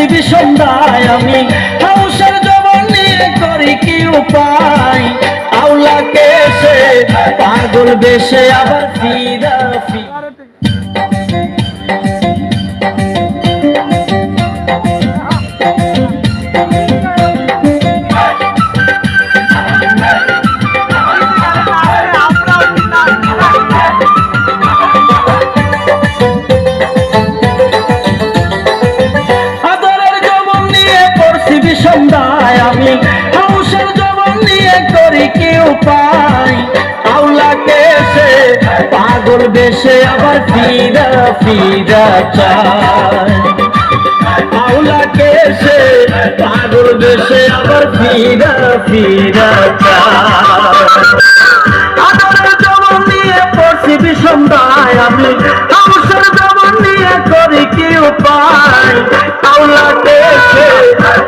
পড়ছি সন্ধ্যায় আমি হাউসের জবন নিয়ে করি কি উপায়? আউলা কেসে পাগল বেশে আবার ফিরা উপায় আউলা কেসে পাগল বেশে আবার ফিরা ফিরা চায়। আউলা কেসে পাগল বেশে আবার ফিরা ফিরা চায়। জবন নিয়ে পড়ছি বিষন্দায় আমি। হাউসের জবন নিয়ে করি কি উপায়? আউলা দেশে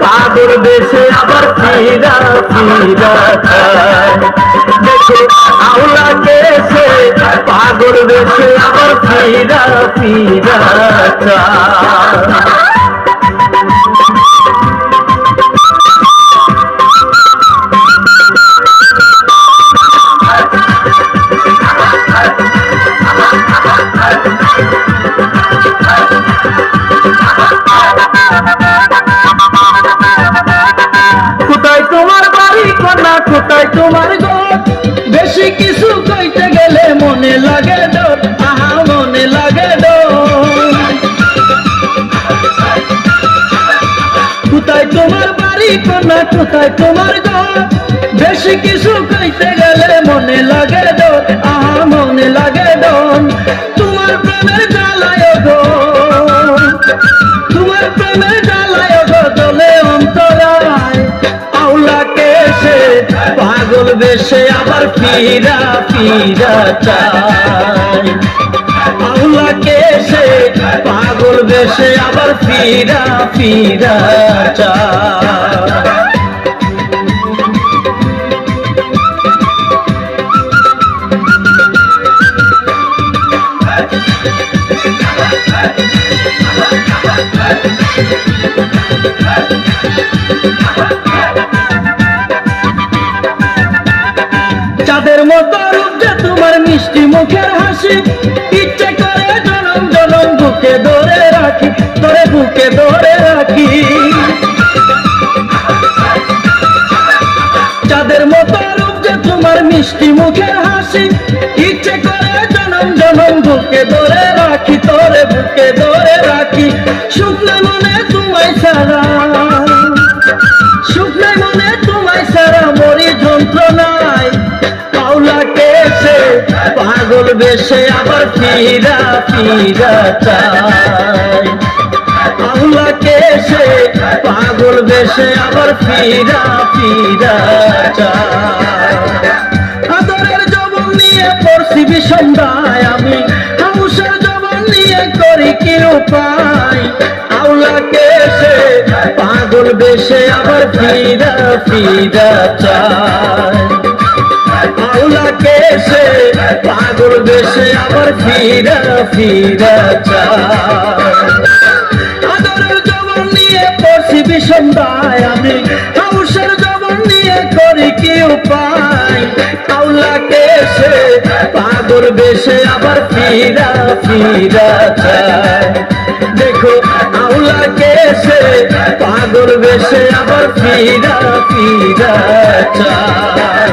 পাগল দেশে আবার ফিরা দেখো আওলা কেছে পাগল দেশে আবার ফিরা ফিরা কোথায় তোমার ঘর বেশি কিছু কইতে গেলে মনে লাগে ডর আহা, মনে লাগে কোথায় তোমার বাড়ি কন্যা কোথায় তোমার ঘর? বেশি কিছু কইতে গেলে মনে লাগে ডর আহা, মনে লাগে ডর তোমার প্রেমের জ্বালায় গো। তোমার প্রেমের বেশে আবার ফিরা ফিরা চায় আউলা কেসে পাগল বেশে আবার ফিরা ফিরা চায় চাঁদের মতো রূপ তোমার মিষ্টি মুখের হাসি। ইচ্ছে করে জনম জনম বুকে ধরে রাখি তোরে বুকে ধরে রাখি। চাঁদের মতো রূপ তোমার মিষ্টি মুখের হাসি। ইচ্ছে করে জনম জনম বুকে ধরে রাখি তোরে বুকে ধরে রাখি। শুকনো মনে তোমায় সারা বেশে আবার ফিরা ফিরা চায়। পাউলা কেসে পাগল বেশে আবার ফিরা ফিরা চায়। আদরের জবন নিয়ে পড়ছি বিষন্দায় আমি, হাউসের জবন নিয়ে করি কি উপায়? আউলা কেসে পাগল বেশে আবার ফিরা ফিরা চায়। আউলা কেসে পাগল বেশে আবার ফিরা ফিরা চায় আদরের জবন নিয়ে পড়ছি বিষন্দায় আমি। হাউসের জবন নিয়ে করি কি উপায়? আউলা কেসে পাগল বেশে আবার ফিরা ফিরা চায় দেখো আউলা কেসে পাগল বেশে আবার ফিরা ফিরা চায়